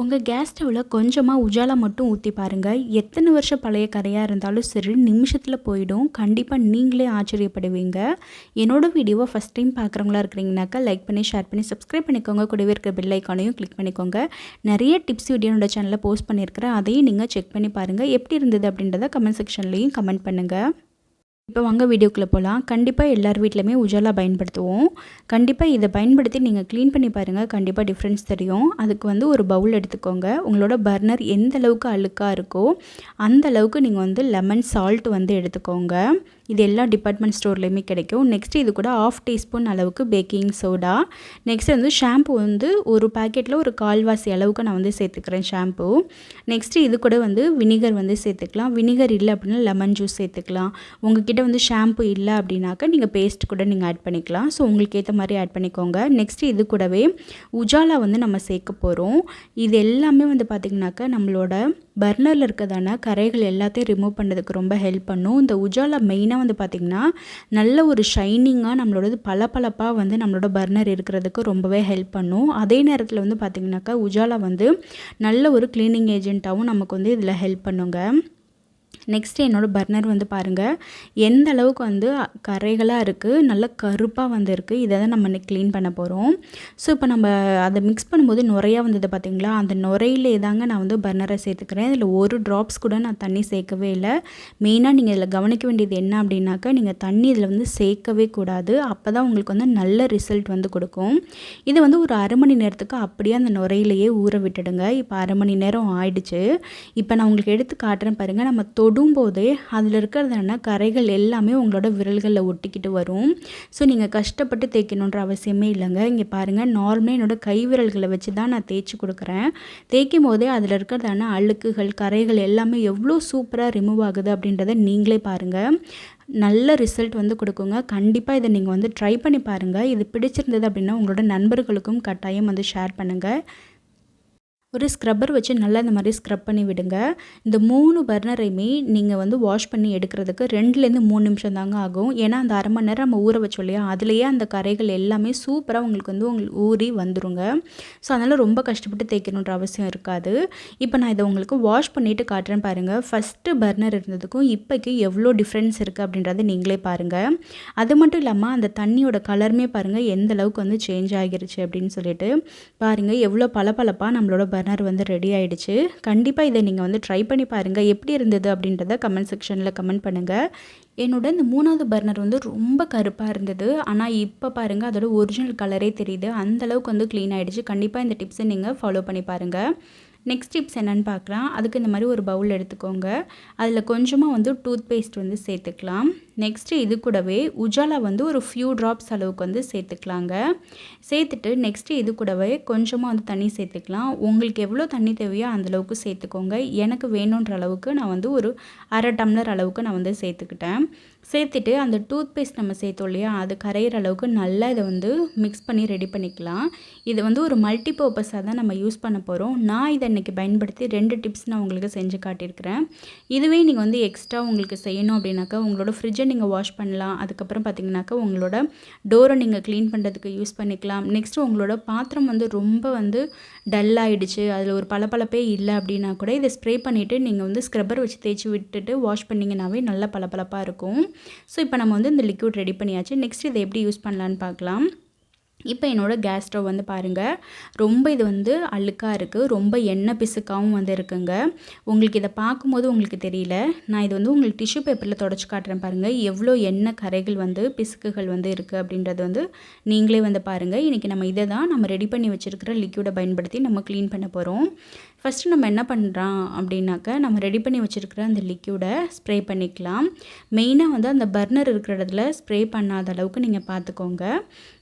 உங்கள் கேஸ் ஸ்டவ்வில் கொஞ்சமாக உஜாலா மட்டும் ஊற்றி பாருங்கள் எத்தனை வருஷம் பழைய கரையாக இருந்தாலும் சரி நிமிஷத்தில் போயிடும். கண்டிப்பாக நீங்களே ஆச்சரியப்படுவீங்க. என்னோடய வீடியோவை ஃபஸ்ட் டைம் பார்க்குறவங்களா இருக்கிறீங்கனாக்கா லைக் பண்ணி ஷேர் பண்ணி சப்ஸ்கிரைப் பண்ணிக்கோங்க. கூடவே இருக்கிற பெல் ஐக்கானையும் கிளிக் பண்ணிக்கோங்க. நிறைய டிப்ஸ் வீடியோ என்னோட சேனலில் போஸ்ட் பண்ணியிருக்கிறேன். அதையும் நீங்கள் செக் பண்ணி பாருங்கள் எப்படி இருந்தது அப்படின்றத கமெண்ட் செக்ஷன்லேயும் கமெண்ட் பண்ணுங்கள் இப்போ வாங்க வீடியோக்குள்ளே போகலாம். கண்டிப்பாக எல்லார் வீட்லையுமே உஜாலா பயன்படுத்துவோம். கண்டிப்பாக இதை பயன்படுத்தி நீங்கள் க்ளீன் பண்ணி பாருங்கள். கண்டிப்பாக டிஃப்ரென்ஸ் தெரியும். அதுக்கு வந்து ஒரு பவுல் எடுத்துக்கோங்க. உங்களோட பர்னர் எந்த அளவுக்கு அழுக்காக இருக்கோ அந்த அளவுக்கு நீங்கள் வந்து லெமன் சால்ட் வந்து எடுத்துக்கோங்க. இது எல்லா டிபார்ட்மெண்ட் ஸ்டோர்லேயுமே கிடைக்கும். நெக்ஸ்ட் இது கூட ஆஃப் டீஸ்பூன் அளவுக்கு பேக்கிங் சோடா நெக்ஸ்ட் வந்து ஷாம்பு வந்து ஒரு பேக்கெட்டில் ஒரு கால்வாசி அளவுக்கு நான் வந்து சேர்த்துக்கிறேன் ஷாம்பு நெக்ஸ்ட்டு இது கூட வந்து வினிகர் வந்து சேர்த்துக்கலாம். வினிகர் இல்லை அப்படின்னா லெமன் ஜூஸ் சேர்த்துக்கலாம். உங்ககிட்ட வந்து ஷாம்பு இல்லை அப்படின்னாக்கா நீங்கள் பேஸ்ட் கூட நீங்கள் ஆட் பண்ணிக்கலாம். ஸோ உங்களுக்கு ஏற்ற மாதிரி ஆட் பண்ணிக்கோங்க. நெக்ஸ்ட்டு இது கூடவே உஜாலா வந்து நம்ம சேர்க்க போகிறோம் இது எல்லாமே வந்து பார்த்திங்கனாக்கா நம்மளோட பர்னரில் இருக்கிறதான கரைகள் எல்லாத்தையும் ரிமூவ் பண்ணுறதுக்கு ரொம்ப ஹெல்ப் பண்ணும். இந்த உஜாலா மெயினாக வந்து பார்த்திங்கன்னா நல்ல ஒரு ஷைனிங்காக நம்மளோடது பளபளப்பாக வந்து நம்மளோட பர்னர் இருக்கிறதுக்கு ரொம்பவே ஹெல்ப் பண்ணும். அதே நேரத்தில் வந்து பார்த்திங்கனாக்கா உஜாலா வந்து நல்ல ஒரு க்ளீனிங் ஏஜென்ட்டாகவும் நமக்கு வந்து இதில் ஹெல்ப் பண்ணுங்க. நெக்ஸ்ட்டு என்னோடய பர்னர் வந்து பாருங்கள் எந்த அளவுக்கு வந்து கரைகளாக இருக்குது நல்ல கருப்பாக வந்திருக்கு இதை தான் நம்ம க்ளீன் பண்ண போகிறோம் ஸோ இப்போ நம்ம அதை மிக்ஸ் பண்ணும்போது நுரையா வந்தது பார்த்திங்களா அந்த நுரையிலே தாங்க நான் வந்து பர்னரை சேர்த்துக்கிறேன். இதில் ஒரு ட்ராப்ஸ் கூட நான் தண்ணி சேர்க்கவே இல்லை. மெயினாக நீங்கள் இதில் கவனிக்க வேண்டியது என்ன அப்படின்னாக்கா நீங்கள் தண்ணி இதில் வந்து சேர்க்கவே கூடாது. அப்போ தான் உங்களுக்கு வந்து நல்ல ரிசல்ட் வந்து கொடுக்கும். இது வந்து ஒரு அரை மணி நேரத்துக்கு அப்படியே அந்த நுரையிலேயே ஊற விட்டுடுங்க. இப்போ அரை மணி நேரம் ஆயிடுச்சு. இப்போ நான் உங்களுக்கு எடுத்து காட்டுறேன் பாருங்கள் நம்ம தொடு தொடும்போதே அதில் இருக்கிறதான கரைகள் எல்லாமே உங்களோட விரல்களில் ஒட்டிக்கிட்டு வரும். ஸோ நீங்கள் கஷ்டப்பட்டு தேய்க்கணுன்ற அவசியமே இல்லைங்க. இங்கே பாருங்கள் நார்மலாக என்னோடய கை விரல்களை வச்சு தான் நான் தேய்ச்சி கொடுக்குறேன். தேய்க்கும் போதே அதில் இருக்கிறதான அழுக்குகள் கரைகள் எல்லாமே எவ்வளோ சூப்பராக ரிமூவ் ஆகுது அப்படின்றத நீங்களே பாருங்கள் நல்ல ரிசல்ட் வந்து கொடுக்குங்க. கண்டிப்பாக இதை நீங்கள் வந்து ட்ரை பண்ணி பாருங்கள் இது பிடிச்சிருந்தது அப்படின்னா உங்களோட நண்பர்களுக்கும் கட்டாயம் வந்து ஷேர் பண்ணுங்கள் ஒரு ஸ்க்ரப்பர் வச்சு நல்லா இந்த மாதிரி ஸ்க்ரப் பண்ணி விடுங்க. இந்த மூணு பர்னரையுமே நீங்கள் வந்து வாஷ் பண்ணி எடுக்கிறதுக்கு ரெண்டுலேருந்து மூணு நிமிஷம் தாங்க ஆகும். ஏன்னா அந்த அரை மணி நேரம் நம்ம ஊற வச்சோம் இல்லையா? அதுலேயே அந்த கரைகள் எல்லாமே சூப்பராக உங்களுக்கு வந்து உங்களுக்கு ஊறி வந்துருங்க. ஸோ அதனால் ரொம்ப கஷ்டப்பட்டு தேய்க்கணுன்ற அவசியம் இருக்காது. இப்போ நான் இதை உங்களுக்கு வாஷ் பண்ணிவிட்டு காட்டுறேன் பாருங்கள் ஃபஸ்ட்டு பர்னர் இருந்ததுக்கும் இப்போக்கு எவ்வளோ டிஃப்ரென்ஸ் இருக்குது அப்படின்றத நீங்களே பாருங்கள் அது மட்டும் இல்லாமல் அந்த தண்ணியோட கலருமே பாருங்கள் எந்த அளவுக்கு வந்து சேஞ்ச் ஆகிருச்சு அப்படின்னு சொல்லிட்டு. பாருங்கள் எவ்வளோ பளபளப்பாக நம்மளோட பர்னர் பர்னர் வந்து ரெடி ஆகிடுச்சு கண்டிப்பாக இதை நீங்கள் வந்து ட்ரை பண்ணி பாருங்கள் எப்படி இருந்தது அப்படின்றத கமெண்ட் செக்ஷனில் கமெண்ட் பண்ணுங்கள் என்னோட இந்த மூணாவது பர்னர் வந்து ரொம்ப கருப்பாக இருந்தது. ஆனால் இப்போ பாருங்கள் அதோட ஒரிஜினல் கலரே தெரியுது. அந்தளவுக்கு வந்து க்ளீன் ஆகிடுச்சு கண்டிப்பாக இந்த டிப்ஸை நீங்கள் ஃபாலோ பண்ணி பாருங்கள் நெக்ஸ்ட் டிப்ஸ் என்னென்னு பார்க்கலாம். அதுக்கு இந்த மாதிரி ஒரு பவுல் எடுத்துக்கோங்க. அதில் கொஞ்சமாக வந்து டூத் பேஸ்ட் வந்து சேர்த்துக்கலாம். நெக்ஸ்ட்டு இது கூடவே உஜாலா வந்து ஒரு ஃபியூ ட்ராப்ஸ் அளவுக்கு வந்து சேர்த்துக்கலாங்க. சேர்த்துட்டு நெக்ஸ்ட்டு இது கூடவே கொஞ்சமாக வந்து தண்ணி சேர்த்துக்கலாம். உங்களுக்கு எவ்வளோ தண்ணி தேவையோ அந்தளவுக்கு சேர்த்துக்கோங்க. எனக்கு வேணுன்ற அளவுக்கு நான் வந்து ஒரு அரை டம்ளர் அளவுக்கு நான் வந்து சேர்த்துக்கிட்டேன். சேர்த்துட்டு அந்த டூத் பேஸ்ட் நம்ம சேர்த்தோம் இல்லையா அது கரையிற அளவுக்கு நல்லா இதை வந்து மிக்ஸ் பண்ணி ரெடி பண்ணிக்கலாம். இது வந்து ஒரு மல்டி பர்பஸாக தான் நம்ம யூஸ் பண்ண போகிறோம் நான் இதை இன்றைக்கி பயன்படுத்தி ரெண்டு டிப்ஸ் நான் உங்களுக்கு செஞ்சு காட்டியிருக்கிறேன். இதுவே நீங்கள் வந்து எக்ஸ்ட்ரா உங்களுக்கு செய்யணும் அப்படின்னாக்கா உங்களோட ஃப்ரிட்ஜை நீங்கள் வாஷ் பண்ணலாம். அதுக்கப்புறம் பார்த்தீங்கன்னாக்கா உங்களோட டோரை நீங்கள் க்ளீன் பண்ணுறதுக்கு யூஸ் பண்ணிக்கலாம். நெக்ஸ்ட்டு உங்களோட பாத்திரம் வந்து ரொம்ப வந்து டல் ஆகிடுச்சு அதில் ஒரு பளபளப்பே இல்லை அப்படின்னா கூட இதை ஸ்ப்ரே பண்ணிவிட்டு நீங்கள் வந்து ஸ்க்ரப்பர் வச்சு தேய்ச்சி விட்டுட்டு வாஷ் பண்ணிங்கனாவே நல்ல பளபளப்பாக இருக்கும். ஸோ இப்போ நம்ம வந்து இந்த லிக்யூட் ரெடி பண்ணியாச்சு. நெக்ஸ்ட் இதை எப்படி யூஸ் பண்ணலான்னு பார்க்கலாம் இப்போ என்னோடய கேஸ் ஸ்டவ் வந்து பாருங்கள் ரொம்ப இது வந்து அழுக்காக இருக்குது ரொம்ப எண்ணெய் பிசுக்காகவும் வந்து இருக்குங்க. உங்களுக்கு இதை பார்க்கும்போது உங்களுக்கு தெரியல. நான் இது வந்து உங்களுக்கு டிஷ்யூ பேப்பரில் தொடச்சி காட்டுறேன் பாருங்கள் எவ்வளோ எண்ணெய் கரைகள் வந்து பிசுக்குகள் வந்து இருக்குது அப்படின்றது வந்து நீங்களே வந்து பாருங்கள் இன்றைக்கி நம்ம இதை தான் நம்ம ரெடி பண்ணி வச்சுருக்கிற லிக்யூடை பயன்படுத்தி நம்ம க்ளீன் பண்ண போகிறோம் ஃபஸ்ட்டு நம்ம என்ன பண்ணுறோம் அப்படின்னாக்க நம்ம ரெடி பண்ணி வச்சுருக்கிற அந்த லிக்யூடை ஸ்ப்ரே பண்ணிக்கலாம். மெயினாக வந்து அந்த பர்னர் இருக்கிற இடத்துல ஸ்ப்ரே பண்ணாத அளவுக்கு நீங்கள் பார்த்துக்கோங்க.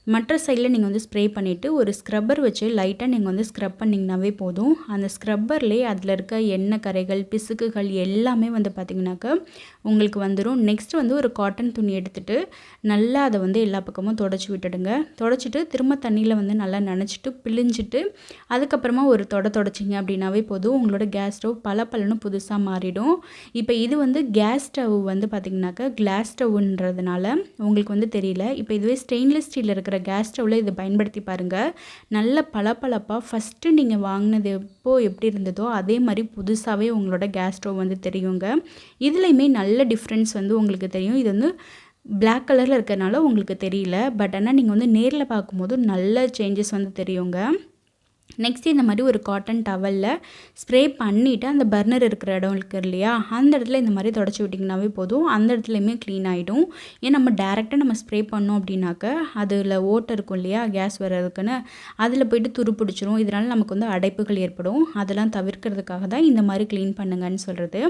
மற்ற சைடில் நீங்கள் வந்து ஸ்ப்ரே பண்ணிவிட்டு ஒரு ஸ்க்ரப்பர் வச்சு லைட்டாக நீங்கள் வந்து ஸ்க்ரப் பண்ணிங்கனாவே போதும். அந்த ஸ்க்ரப்பர்லேயே அதில் இருக்க எண்ணெய் கரைகள் பிசுக்குகள் எல்லாமே வந்து பார்த்திங்கனாக்கா உங்களுக்கு வந்துடும் நெக்ஸ்ட் வந்து ஒரு காட்டன் துணி எடுத்துகிட்டு நல்லா அதை வந்து எல்லா பக்கமும் தொடச்சி விட்டுடுங்க. தொடச்சிட்டு திரும்ப தண்ணியில் வந்து நல்லா நினச்சிட்டு பிழிஞ்சிட்டு அதுக்கப்புறமா ஒரு தொட தொடச்சிங்க அப்படின்னாவே போதும். உங்களோட கேஸ் ஸ்டவ் பல பலனும் புதுசாக மாறிடும். இப்போ இது வந்து கேஸ் ஸ்டவ் வந்து பார்த்திங்கனாக்கா கிளாஸ் ஸ்டவ்ன்றதுனால உங்களுக்கு வந்து தெரியல. இப்போ இதுவே ஸ்டெயின்லெஸ் ஸ்டீல் இருக்கிற கேஸ் ஸ்டவ்வில் இதை பயன்படுத்தி பாருங்கள் நல்ல பளபளப்பாக ஃபஸ்ட்டு நீங்கள் வாங்கினது எப்போ எப்படி இருந்ததோ அதே மாதிரி புதுசாகவே உங்களோட கேஸ் ஸ்டவ் வந்து தெரியுங்க. இதுலேயுமே நல்ல டிஃப்ரென்ஸ் வந்து உங்களுக்கு தெரியும். இது வந்து பிளாக் கலரில் இருக்கிறனால உங்களுக்கு தெரியல. பட் ஆனால் நீங்கள் வந்து நேரில் பார்க்கும்போது நல்ல சேஞ்சஸ் வந்து தெரியுங்க. நெக்ஸ்ட் இந்த மாதிரி ஒரு காட்டன் டவலில் ஸ்ப்ரே பண்ணிவிட்டு அந்த பர்னர் இருக்கிற இடம் இருக்கு இல்லையா? அந்த இடத்துல இந்த மாதிரி தொடச்சி விட்டிங்கனாவே போதும். அந்த இடத்துலையுமே க்ளீன் ஆகிடும் ஏன் நம்ம டேரெக்டாக நம்ம ஸ்ப்ரே பண்ணோம் அப்படின்னாக்க அதில் ஓட்டை இருக்கும் இல்லையா? கேஸ் வர்றதுக்குன்னு. அதில் போயிட்டு துரு பிடிச்சிரும். இதனால் நமக்கு வந்து அடைப்புகள் ஏற்படும். அதெல்லாம் தவிர்க்கிறதுக்காக தான் இந்த மாதிரி க்ளீன் பண்ணுங்கன்னு சொல்கிறது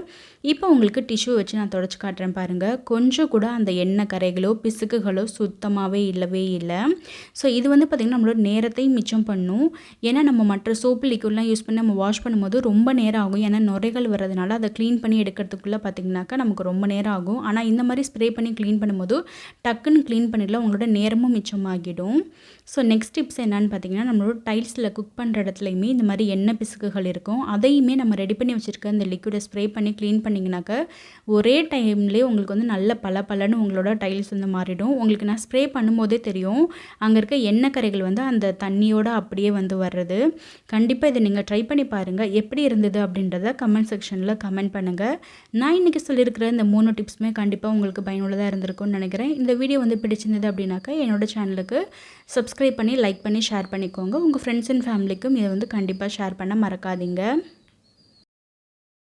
இப்போ உங்களுக்கு டிஷ்யூ வச்சு நான் தொடச்சி காட்டுறேன் பாருங்கள் கொஞ்சம் கூட அந்த எண்ணெய் கரைகளோ பிசுக்குகளோ சுத்தமாகவே இல்லவே இல்லை. ஸோ இது வந்து பார்த்திங்கன்னா நம்மளோட நேரத்தையும் மிச்சம் பண்ணும். ஏன்னா நம்ம மற்ற சோப்பு லிக்விட்லாம் யூஸ் பண்ணி நம்ம வாஷ் பண்ணும்போது ரொம்ப நேரம் ஆகும். ஏன்னா நுரைகள் வர்றதுனால அதை க்ளீன் பண்ணி எடுக்கிறதுக்குள்ளே பார்த்திங்கனாக்கா நமக்கு ரொம்ப நேரம் ஆகும். ஆனால் இந்த மாதிரி ஸ்ப்ரே பண்ணி க்ளீன் பண்ணும்போது டக்குன்னு க்ளீன் பண்ணிடலாம். உங்களோட நேரமும் மிச்சமாகிடும். ஸோ நெக்ஸ்ட் டிப்ஸ் என்னன்னு பார்த்தீங்கன்னா நம்மளோட டைல்ஸில் குக் பண்ணுற இடத்துலையுமே இந்த மாதிரி எண்ணெய் பிசுக்குகள் இருக்கும். அதையுமே நம்ம ரெடி பண்ணி வச்சுருக்க இந்த லிக்விடை ஸ்ப்ரே பண்ணி க்ளீன் பண்ணிங்கனாக்கா ஒரே டைம்லேயே உங்களுக்கு வந்து நல்ல பல பலன்னு உங்களோட டைல்ஸ் வந்து மாறிடும். உங்களுக்கு நான் ஸ்ப்ரே பண்ணும்போதே தெரியும். அங்கே இருக்க எண்ணெய் கரைகள் வந்து அந்த தண்ணியோட அப்படியே வந்து வர்றது. கண்டிப்பாக இதை நீங்கள் ட்ரை பண்ணி பாருங்கள் எப்படி இருந்தது அப்படின்றத கமெண்ட் செக்ஷனில் கமெண்ட் பண்ணுங்கள் நான் இன்றைக்கி சொல்லியிருக்கிற இந்த மூணு டிப்ஸுமே கண்டிப்பாக உங்களுக்கு பயனுள்ளதாக இருந்திருக்கும்னு நினைக்கிறேன். இந்த வீடியோ வந்து பிடிச்சிருந்தது அப்படின்னாக்கா என்னோட சேனலுக்கு சப்ஸ்கிரைப் பண்ணி லைக் பண்ணி ஷேர் பண்ணிக்கோங்க. உங்கள் ஃப்ரெண்ட்ஸ் அண்ட் ஃபேமிலிக்கும் இதை வந்து கண்டிப்பாக ஷேர் பண்ண மறக்காதீங்க.